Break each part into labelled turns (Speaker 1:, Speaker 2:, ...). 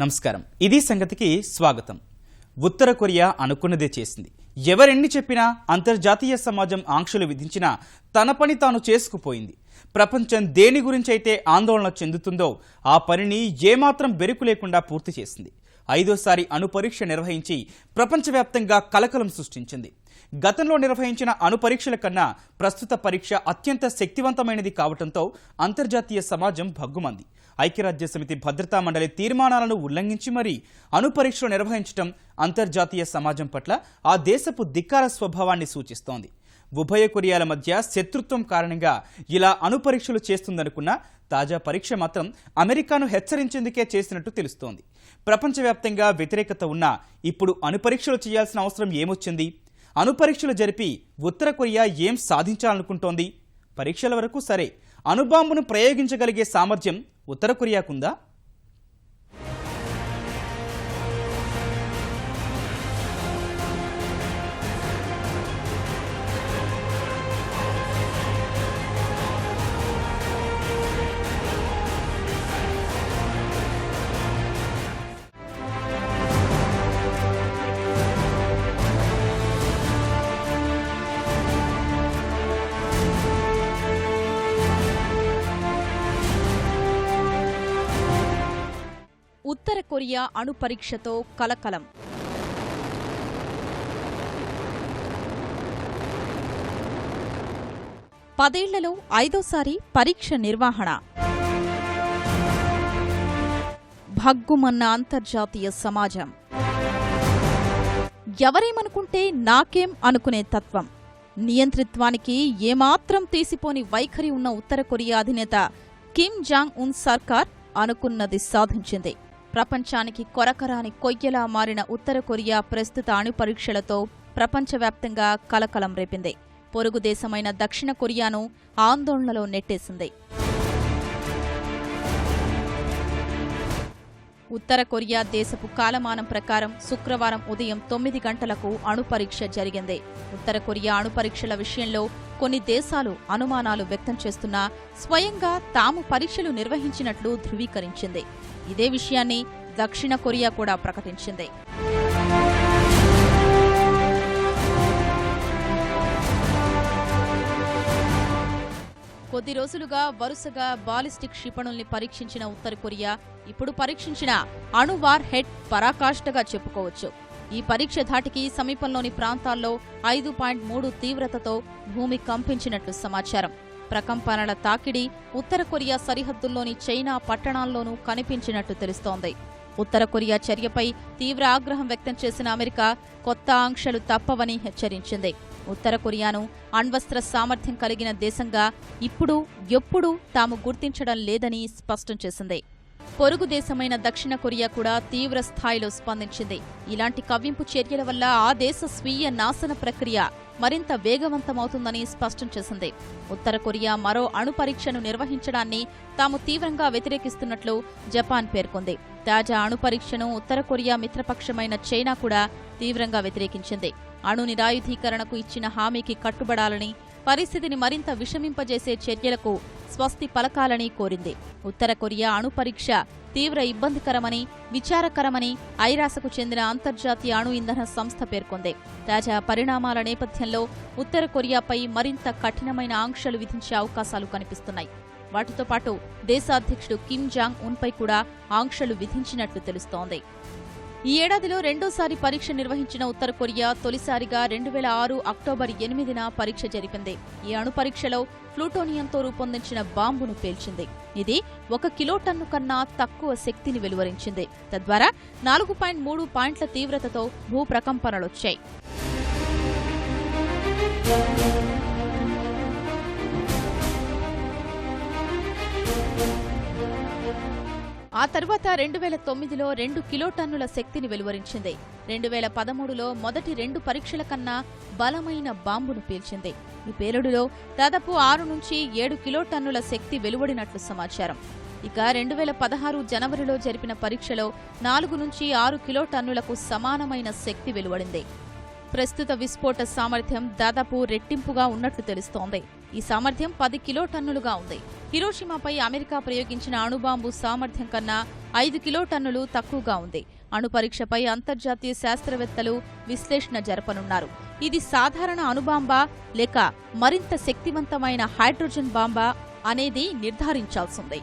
Speaker 1: నమస్కారం. ఇది సంగతికి స్వాగతం. ఉత్తర కొరియా అనుకున్నదే చేసింది. ఎవరెన్ని చెప్పినా అంతర్జాతీయ సమాజం ఆంక్షలు విధించినా తన పని తాను చేసుకుపోయింది. ప్రపంచం దేని గురించి అయితే ఆందోళన చెందుతుందో ఆ పనిని ఏమాత్రం బెరుకు లేకుండా పూర్తి చేసింది. ఐదోసారి అణు పరీక్ష నిర్వహించి ప్రపంచవ్యాప్తంగా కలకలం సృష్టించింది. గతంలో నిర్వహించిన అణు పరీక్షల కన్నా ప్రస్తుత పరీక్ష అత్యంత శక్తివంతమైనది కావడంతో అంతర్జాతీయ సమాజం భగ్గుమంది. ఐక్యరాజ్య సమితి భద్రతా మండలి తీర్మానాలను ఉల్లంఘించి మరీ అణు పరీక్షలు నిర్వహించడం అంతర్జాతీయ సమాజం పట్ల ఆ దేశపు ధిక్కార స్వభావాన్ని సూచిస్తోంది. ఉభయ కొరియాల మధ్య శత్రుత్వం కారణంగా ఇలా అణు పరీక్షలు చేస్తుందనుకున్న తాజా పరీక్ష మాత్రం అమెరికాను హెచ్చరించేందుకే చేసినట్టు తెలుస్తోంది. ప్రపంచవ్యాప్తంగా వ్యతిరేకత ఉన్నా ఇప్పుడు అణు పరీక్షలు చేయాల్సిన అవసరం ఏమొచ్చింది? అణుపరీక్షలు జరిపి ఉత్తర కొరియా ఏం సాధించాలనుకుంటోంది? పరీక్షల వరకు సరే. అణుబాంబును ప్రయోగించగలిగే సామర్థ్యం ఉత్తర కొరియాకుందా?
Speaker 2: ఉత్తర కొరియా అణు పరీక్షతో కలకలం. పదేళ్ళలో ఐదోసారి పరీక్ష నిర్వహణ. భగ్గుమన్న అంతర్జాతీయ సమాజం. ఎవరేమనుకుంటే నాకేం అనుకునే తత్వం. నియంతృత్వానికి ఏమాత్రం తీసిపోని వైఖరి ఉన్న ఉత్తర కొరియా అధినేత కిమ్ జాంగ్ ఉన్ సర్కార్ అనుకున్నది సాధించింది. ప్రపంచానికి కొరకరాని కొయ్యలా మారిన ఉత్తర కొరియా ప్రస్తుత అణుపరీక్షలతో ప్రపంచవ్యాప్తంగా కలకలం రేపింది. పొరుగు దేశమైన దక్షిణ కొరియాను ఆందోళనలో నెట్టేసింది. ఉత్తర కొరియా దేశపు కాలమానం ప్రకారం శుక్రవారం ఉదయం తొమ్మిది గంటలకు అణుపరీక్ష జరిగింది. ఉత్తర కొరియా అణుపరీక్షల విషయంలో కొన్ని దేశాలు అనుమానాలు వ్యక్తం చేస్తున్నా స్వయంగా తాము పరీక్షలు నిర్వహించినట్లు ధృవీకరించింది. ఇదే విషయాన్ని దక్షిణ కొరియా కూడా ప్రకటించింది. కొద్ది రోజులుగా వరుసగా బాలిస్టిక్ క్షిపణుల్ని పరీక్షించిన ఉత్తర కొరియా ఇప్పుడు పరీక్షించిన అణువార్ హెడ్ పరాకాష్ఠగా చెప్పుకోవచ్చు. ఈ పరీక్ష ధాటికి సమీపంలోని ప్రాంతాల్లో ఐదు పాయింట్ మూడు తీవ్రతతో భూమి కంపించినట్లు సమాచారం. ప్రకంపనల తాకిడి ఉత్తర కొరియా సరిహద్దుల్లోని చైనా పట్టణాల్లోనూ కనిపించినట్టు తెలుస్తోంది. ఉత్తర కొరియా చర్యపై తీవ్ర ఆగ్రహం వ్యక్తం చేసిన అమెరికా కొత్త ఆంక్షలు తప్పవని హెచ్చరించింది. ఉత్తర కొరియాను అణ్వస్త్ర సామర్థ్యం కలిగిన దేశంగా ఇప్పుడు ఎప్పుడూ తాము గుర్తించడం లేదని స్పష్టం చేసింది. పొరుగు దేశమైన దక్షిణ కొరియా కూడా తీవ్ర స్థాయిలో స్పందించింది. ఇలాంటి కవ్వింపు చర్యల వల్ల ఆ దేశ స్వీయ నాశన ప్రక్రియ మరింత వేగవంతమవుతుందని స్పష్టం చేసింది. ఉత్తర కొరియా మరో అణు పరీక్షను నిర్వహించడాన్ని తాము తీవ్రంగా వ్యతిరేకిస్తున్నట్లు జపాన్ పేర్కొంది. తాజా అణు పరీక్షను ఉత్తర కొరియా మిత్రపక్షమైన చైనా కూడా తీవ్రంగా వ్యతిరేకించింది. అణు నిరాయుధీకరణకు ఇచ్చిన హామీకి కట్టుబడాలని పరిస్థితిని మరింత విషమింపజేసే చర్యలకు స్వస్తి పలకాలని కోరింది. ఉత్తర కొరియా అణు పరీక్ష తీవ్ర ఇబ్బందికరమని విచారకరమని ఐరాసకు చెందిన అంతర్జాతీయ అణు ఇంధన సంస్థ పేర్కొంది. తాజా పరిణామాల నేపథ్యంలో ఉత్తర కొరియాపై మరింత కఠినమైన ఆంక్షలు విధించే అవకాశాలు కనిపిస్తున్నాయి. వాటితో పాటు దేశాధ్యక్షుడు కిమ్ జాంగ్ ఉన్పై కూడా ఆంక్షలు విధించినట్లు తెలుస్తోంది. ఈ ఏడాదిలో రెండోసారి పరీక్ష నిర్వహించిన ఉత్తర కొరియా తొలిసారిగా రెండు వేల ఆరు అక్టోబర్ ఎనిమిదిన పరీక్ష జరిపింది. ఈ అణు పరీక్షలో ప్లూటోనియంతో రూపొందించిన బాంబును పేల్చింది. ఇది ఒక కిలోటన్ను కన్నా తక్కువ శక్తిని వెలువరించింది. తద్వారా నాలుగు పాయింట్ మూడు పాయింట్ల తీవ్రతతో భూ ఆ తర్వాత రెండు వేల తొమ్మిదిలో రెండు కిలోటన్నుల శక్తిని వెలువరించింది. రెండు వేల పదమూడులో మొదటి రెండు పరీక్షల కన్నా బలమైన బాంబును పీల్చింది. ఈ పేలుడులో దాదాపు ఆరు నుంచి ఏడు కిలోటన్నుల శక్తి వెలువడినట్లు సమాచారం. ఇక రెండు వేల పదహారు జనవరిలో జరిపిన పరీక్షలో నాలుగు నుంచి ఆరు కిలోటన్నులకు సమానమైన శక్తి వెలువడింది. ప్రస్తుత విస్ఫోట సామర్థ్యం దాదాపు రెట్టింపుగా ఉన్నట్లు తెలుస్తోంది. ఈ సామర్థ్యం పది కిలోటన్నులుగా ఉంది. హిరోషిమాపై అమెరికా ప్రయోగించిన అణుబాంబు సామర్థ్యం కన్నా ఐదు కిలోటన్నులు తక్కువగా ఉంది. అణు పరీక్షపై అంతర్జాతీయ శాస్త్రవేత్తలు విశ్లేషణ జరపనున్నారు. ఇది సాధారణ అణుబాంబా లేక మరింత శక్తివంతమైన హైడ్రోజన్ బాంబా అనేది నిర్ధారించాల్సింది.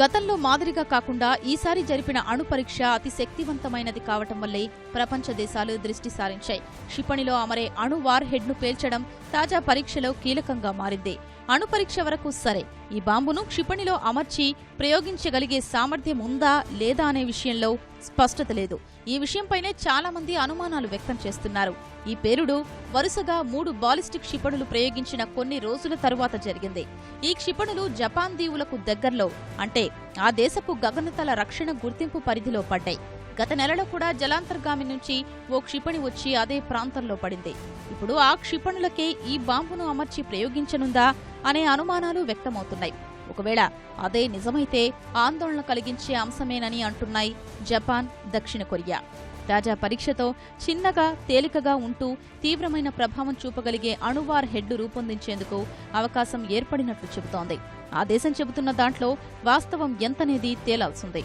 Speaker 2: గతంలో మాదిరిగా కాకుండా ఈసారి జరిపిన అణు పరీక్ష అతి శక్తివంతమైనది కావటం వల్లే ప్రపంచ దేశాలు దృష్టి సారించాయి. క్షిపణిలో అమరే అణు వార్ హెడ్ను పేల్చడం తాజా పరీక్షలో కీలకంగా మారింది. అణు పరీక్ష వరకు సరే. ఈ బాంబును క్షిపణిలో అమర్చి ప్రయోగించగలిగే సామర్థ్యం ఉందా లేదా అనే విషయంలో స్పష్టత లేదు. ఈ విషయంపైనే చాలా మంది అనుమానాలు వ్యక్తం చేస్తున్నారు. ఈ పేరుడు వరుసగా మూడు బాలిస్టిక్ క్షిపణులు ప్రయోగించిన కొన్ని రోజుల తరువాత జరిగింది. ఈ క్షిపణులు జపాన్ దీవులకు దగ్గరలో అంటే ఆ దేశపు గగనతల రక్షణ గుర్తింపు పరిధిలో పడ్డాయి. గత నెలలో కూడా జలాంతర్గామి నుంచి ఓ క్షిపణి వచ్చి అదే ప్రాంతంలో పడింది. ఇప్పుడు ఆ క్షిపణులకే ఈ బాంబును అమర్చి ప్రయోగించనుందా అనే అనుమానాలు వ్యక్తమవుతున్నాయి. ఒకవేళ అదే నిజమైతే ఆందోళన కలిగించే అంశమేనని అంటున్నాయి జపాన్ దక్షిణ కొరియా. తాజా పరీక్షతో చిన్నగా తేలికగా ఉంటూ తీవ్రమైన ప్రభావం చూపగలిగే అణువార్ హెడ్ రూపొందించేందుకు అవకాశం ఏర్పడినట్లు చెబుతోంది. ఆ దేశం చెబుతున్న దాంట్లో వాస్తవం ఎంతనేది తేలాల్సిందే.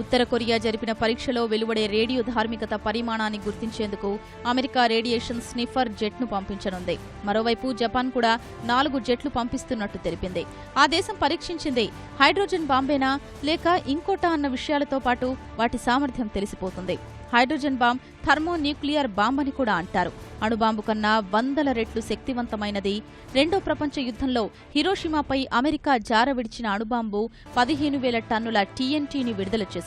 Speaker 2: ఉత్తర కొరియా జరిపిన పరీక్షలో వెలువడే రేడియో ధార్మికత పరిమాణాన్ని గుర్తించేందుకు అమెరికా రేడియేషన్ స్నిఫర్ జెట్ను పంపించనుంది. మరోవైపు జపాన్ కూడా నాలుగు జెట్లు పంపిస్తున్నట్టు తెలిపింది. ఆ దేశం పరీక్షించింది హైడ్రోజన్ బాంబేనా లేక ఇంకోటా అన్న విషయాలతో పాటు వాటి సామర్థ్యం తెలిసిపోతుంది. Hydrogen bomb thermonuclear bomb అని కూడా అంటారు. అణుబాంబు కన్నా వందల రెట్లు శక్తివంతమైనది రెండో ప్రపంచ యుద్ధంలో హిరోషిమాపై అమెరికా జార విడిచిన అణుబాంబు పదిహేను వేల టన్నుల టీఎన్టీని విడుదల చేసింది.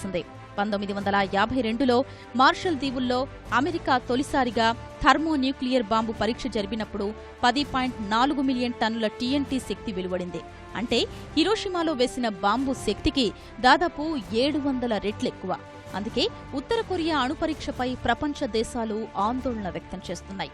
Speaker 2: పంతొమ్మిది వందల యాభై రెండులో మార్షల్ దీవుల్లో అమెరికా తొలిసారిగా థర్మో న్యూక్లియర్ బాంబు పరీక్ష జరిపినప్పుడు పది పాయింట్ నాలుగు మిలియన్ టన్నుల టీఎన్టీ శక్తి వెలువడింది. అంటే హిరోషిమాలో వేసిన బాంబు శక్తికి దాదాపు ఏడు వందల రెట్లెక్కువ అందుకే ఉత్తర కొరియా అణుపరీక్షపై ప్రపంచ దేశాలు ఆందోళన వ్యక్తం చేస్తున్నాయి.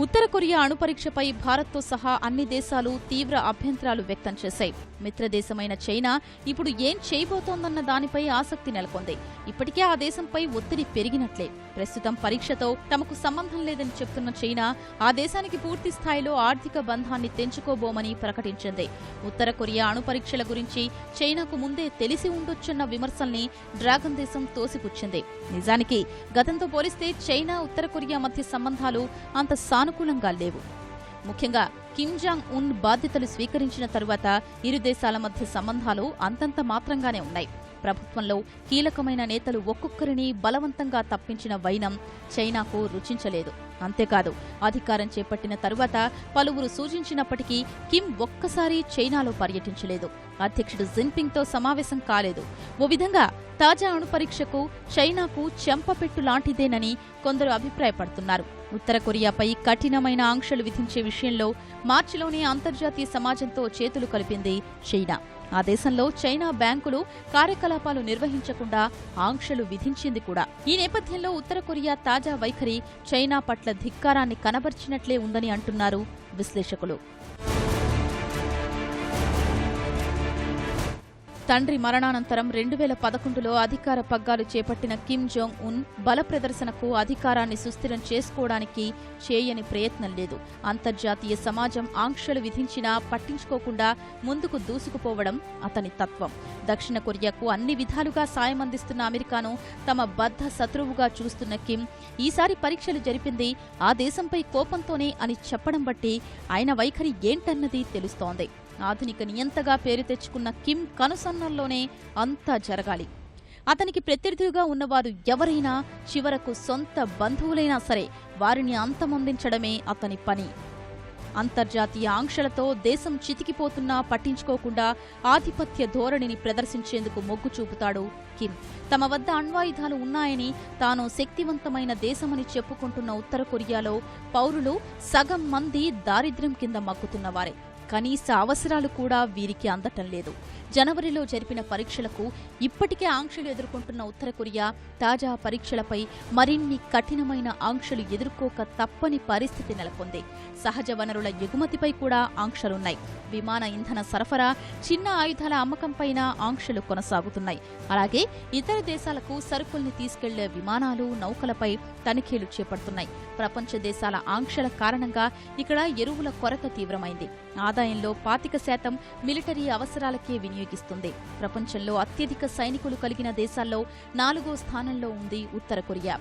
Speaker 2: ఉత్తర కొరియా అణుపరీక్షపై భారత్తో సహా అన్ని దేశాలు తీవ్ర అభ్యంతరాలు వ్యక్తం చేశాయి. మిత్రదేశమైన చైనా ఇప్పుడు ఏం చేయబోతోందన్న దానిపై ఆసక్తి నెలకొంది. ఇప్పటికే ఆ దేశంపై ఒత్తిడి పెరిగినట్లే. ప్రస్తుతం పరీక్షతో తమకు సంబంధం లేదని చెప్తున్న చైనా ఆ దేశానికి పూర్తి స్థాయిలో ఆర్థిక బంధాన్ని తెంచుకోబోమని ప్రకటించింది. ఉత్తర కొరియా అణుపరీక్షల గురించి చైనాకు ముందే తెలిసి ఉండొచ్చన్న విమర్శల్ని డ్రాగన్ దేశం తోసిపుచ్చింది. నిజానికి గతంతో పోలిస్తే చైనా ఉత్తర కొరియా మధ్య సంబంధాలు అంత సా సానుకూలంగా లేవు. ముఖ్యంగా కిమ్ జాంగ్ ఉన్ బాధ్యతలు స్వీకరించిన తరువాత ఇరు దేశాల మధ్య సంబంధాలు అంతంత మాత్రంగానే ఉన్నాయి. ప్రభుత్వంలో కీలకమైన నేతలు ఒక్కొక్కరిని బలవంతంగా తప్పించిన వైనం చైనాకు రుచించలేదు. అంతేకాదు అధికారం చేపట్టిన తరువాత పలువురు సూచించినప్పటికీ కిమ్ ఒక్కసారి చైనాలో పర్యటించలేదు. అధ్యక్షుడు జిన్పింగ్తో సమావేశం కాలేదు. ఓ విధంగా తాజా అణుపరీక్షకు చైనాకు చెంపపెట్టు లాంటిదేనని కొందరు అభిప్రాయపడుతున్నారు. ఉత్తర కొరియాపై కఠినమైన ఆంక్షలు విధించే విషయంలో మార్చిలోనే అంతర్జాతీయ సమాజంతో చేతులు కలిపింది చైనా. ఆ దేశంలో చైనా బ్యాంకులు కార్యకలాపాలు నిర్వహించకుండా ఆంక్షలు విధించింది కూడా. ఈ నేపథ్యంలో ఉత్తర కొరియా తాజా వైఖరి చైనా పట్ల ధిక్కారాన్ని కనబర్చినట్లే ఉందని అంటున్నారు విశ్లేషకులు. తండ్రి మరణానంతరం రెండు వేల పదకొండులో అధికార పగ్గాలు చేపట్టిన కిమ్ జోంగ్ ఉన్ బల ప్రదర్శనకు అధికారాన్ని సుస్థిరం చేసుకోవడానికి చేయని ప్రయత్నం లేదు. అంతర్జాతీయ సమాజం ఆంక్షలు విధించినా పట్టించుకోకుండా ముందుకు దూసుకుపోవడం అతని తత్వం. దక్షిణ కొరియాకు అన్ని విధాలుగా సాయం అందిస్తున్న అమెరికాను తమ బద్ధ శత్రువుగా చూస్తున్న కిమ్ ఈసారి పరీక్షలు జరిపింది ఆ దేశంపై కోపంతోనే అని చెప్పడం బట్టి ఆయన వైఖరి ఏంటన్నది తెలుస్తోంది. ఆధునిక నియంతగా పేరు తెచ్చుకున్న కిమ్ కనుసన్నల్లోనే అంతా జరగాలి. అతనికి ప్రత్యర్థిగా ఉన్నవారు ఎవరైనా చివరకు సొంత బంధువులైనా సరే వారిని అంతమొందించడమే అతని పని. అంతర్జాతీయ ఆంక్షలతో దేశం చితికిపోతున్నా పట్టించుకోకుండా ఆధిపత్య ధోరణిని ప్రదర్శించేందుకు మొగ్గు చూపుతాడు కిమ్. తమ వద్ద అణ్వాయుధాలు ఉన్నాయని తాను శక్తివంతమైన దేశమని చెప్పుకుంటున్న ఉత్తర కొరియాలో పౌరులు సగం మంది దారిద్ర్యం కింద మగ్గుతున్నవారే కనీస అవసరాలు కూడా వీరికి అందటం లేదు. జనవరిలో జరిపిన పరీక్షలకు ఇప్పటికే ఆంక్షలు ఎదుర్కొంటున్న ఉత్తర కొరియా తాజా పరీక్షలపై మరిన్ని కఠినమైన ఆంక్షలు ఎదుర్కోక తప్పని పరిస్థితి నెలకొంది. సహజ వనరుల ఎగుమతిపై కూడా ఆంక్షలున్నాయి. విమాన ఇంధన సరఫరా చిన్న ఆయుధాల అమ్మకంపైన ఆంక్షలు కొనసాగుతున్నాయి. అలాగే ఇతర దేశాలకు సరుకుల్ని తీసుకెళ్ళే విమానాలు నౌకలపై తనిఖీలు చేపడుతున్నాయి. ప్రపంచ దేశాల ఆంక్షల కారణంగా ఇక్కడ ఎరువుల కొరత తీవ్రమైంది. ఆదాయంలో పాతిక శాతం మిలిటరీ అవసరాలకే వినియోగిస్తుంది. ప్రపంచంలో అత్యధిక సైనికులు కలిగిన దేశాల్లో నాలుగో స్థానంలో ఉంది ఉత్తర కొరియా.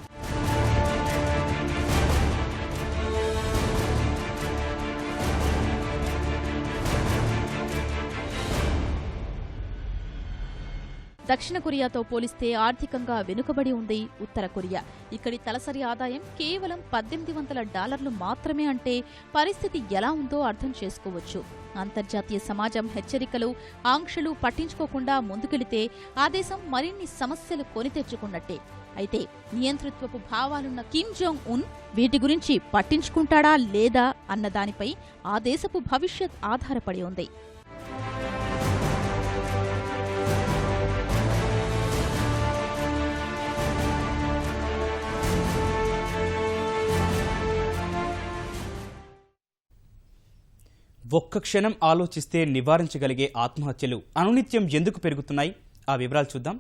Speaker 2: దక్షిణ కొరియాతో పోలిస్తే ఆర్థికంగా వెనుకబడి ఉంది ఉత్తర కొరియా. ఇక్కడి తలసరి ఆదాయం కేవలం పద్దెనిమిది వందల డాలర్లు మాత్రమే అంటే పరిస్థితి ఎలా ఉందో అర్థం చేసుకోవచ్చు. అంతర్జాతీయ సమాజం హెచ్చరికలు ఆంక్షలు పట్టించుకోకుండా ముందుకెళితే ఆ దేశం మరిన్ని సమస్యలు కొని తెచ్చుకున్నట్టే. అయితే నియంతృత్వపు భావాలున్న కిమ్ జోంగ్ ఉన్ వీటి గురించి పట్టించుకుంటాడా లేదా అన్న దానిపై ఆ దేశపు భవిష్యత్ ఆధారపడి ఉంది.
Speaker 1: ఒక్క క్షణం ఆలోచిస్తే నివారించగలిగే ఆత్మహత్యలు అనునిత్యం ఎందుకు పెరుగుతున్నాయి? ఆ వివరాలు చూద్దాం.